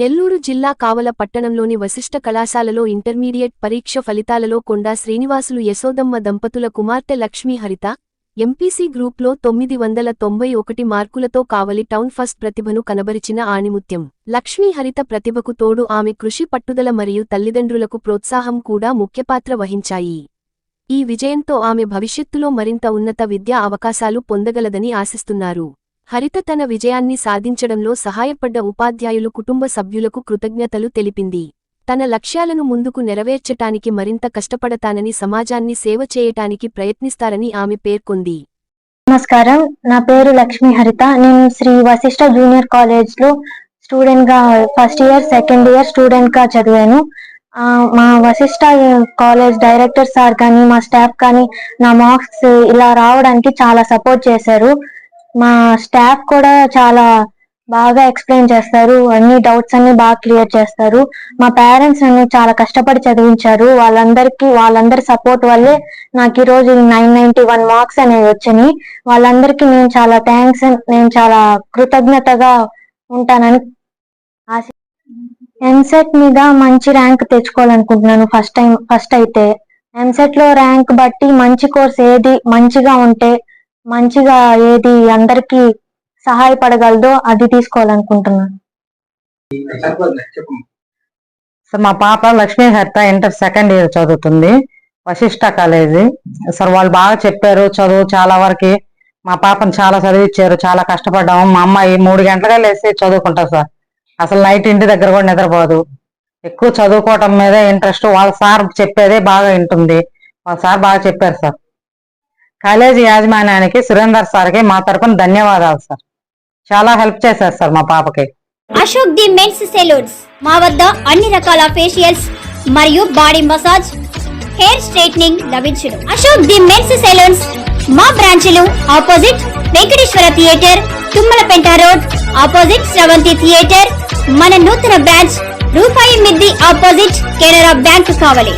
నెల్లూరు జిల్లా కావల పట్టణంలోని వశిష్ఠ కళాశాలలో ఇంటర్మీడియట్ పరీక్ష ఫలితాలలో కొండా శ్రీనివాసులు యశోదమ్మ దంపతుల కుమార్తె లక్ష్మీ హరిత ఎంపీసీ గ్రూప్లో తొమ్మిది వందల తొంభై ఒకటి మార్కులతో కావలి టౌన్ ఫస్ట్ ప్రతిభను కనబరిచిన ఆణిముత్యం. లక్ష్మీ హరిత ప్రతిభకు తోడు ఆమె కృషి పట్టుదల మరియు తల్లిదండ్రులకు ప్రోత్సాహం కూడా ముఖ్యపాత్ర వహించాయి. ఈ విజయంతో ఆమె భవిష్యత్తులో మరింత ఉన్నత విద్యా అవకాశాలు పొందగలదని ఆశిస్తున్నారు. హరిత తన విజయాన్ని సాధించడంలో సహాయపడ్డ ఉపాధ్యాయులు కుటుంబ సభ్యులకు కృతజ్ఞతలు తెలిపింది. తన లక్ష్యాలను ముందుకు నెరవేర్చటానికి మరింత కష్టపడతానని సమాజాన్ని సేవ చేయటానికి ప్రయత్నిస్తారని ఆమె పేర్కొంది. నమస్కారం. నా పేరు లక్ష్మి హరిత. నేను శ్రీ వశిష్ఠ జూనియర్ కాలేజ్లో స్టూడెంట్గా ఫస్ట్ ఇయర్ సెకండ్ ఇయర్ స్టూడెంట్గా చదివాను మా వశిష్ఠ కాలేజ్ డైరెక్టర్ సార్ కానీ మా స్టాఫ్ కానీ నా మార్క్స్ ఇలా రావడానికి చాలా సపోర్ట్ చేశారు. మా స్టాఫ్ కూడా చాలా బాగా ఎక్స్ప్లెయిన్ చేస్తారు. అన్ని డౌట్స్ అన్ని బాగా క్లియర్ చేస్తారు. మా పేరెంట్స్ నన్ను చాలా కష్టపడి చదివించారు. వాళ్ళందరికీ వాళ్ళందరి సపోర్ట్ వల్లే నాకు ఈ రోజు నైన్ నైన్టీ వన్ మార్క్స్ అనేవి వచ్చినాయి వాళ్ళందరికీ నేను చాలా థ్యాంక్స్ నేను చాలా కృతజ్ఞతగా ఉంటానని ఆశ ఎంసెట్ మీద మంచి ర్యాంక్ తెచ్చుకోవాలనుకుంటున్నాను ఫస్ట్ టైం ఫస్ట్ అయితే. ఎంసెట్లో ర్యాంక్ బట్టి మంచి కోర్స్ ఏది మంచిగా ఉంటే మంచిగా ఏది అందరికీ సహాయపడగలదో అది తీసుకోవాలనుకుంటున్నాను. సార్ మా పాప లక్ష్మీ హర్త ఇంటర్ సెకండ్ ఇయర్ చదువుతుంది వశిష్ట కాలేజీ. సార్ వాళ్ళు బాగా చెప్పారు చదువు చాలా వరకు. మా పాపను చాలా చదివిచ్చారు చాలా కష్టపడ్డాము. మా అమ్మాయి మూడు గంటలుగా లేసి చదువుకుంటా సార్. అసలు నైట్ ఇంటి దగ్గర కూడా నిద్రపోదు. ఎక్కువ చదువుకోవటం మీదే ఇంట్రెస్ట్. వాళ్ళ సార్ చెప్పేదే బాగా వింటుంది. వాళ్ళ సార్ బాగా చెప్పారు సార్. కాలేజీ యాజమాన్యానికి సురేందర్ సార్కి మా తరపున ధన్యవాదాలు సార్. చాలా హెల్ప్ చేశారు సార్ మా పాపకి. Ashok the men's salons. మా వద్ద అన్ని రకాల ఫేషియల్స్ మరియు బాడీ మసాజ్ హెయిర్ స్ట్రైట్నింగ్ లభించును. Ashok the men's salons. మా బ్రాంచ్లు opposite Venkateswara theatre Tummalapenta road opposite Sravanthi theatre. మన నూతన బ్రాంచ్ రూపాయి మిద్ది ఆపోజిట్ కెనరా బ్యాంక్ కావలి.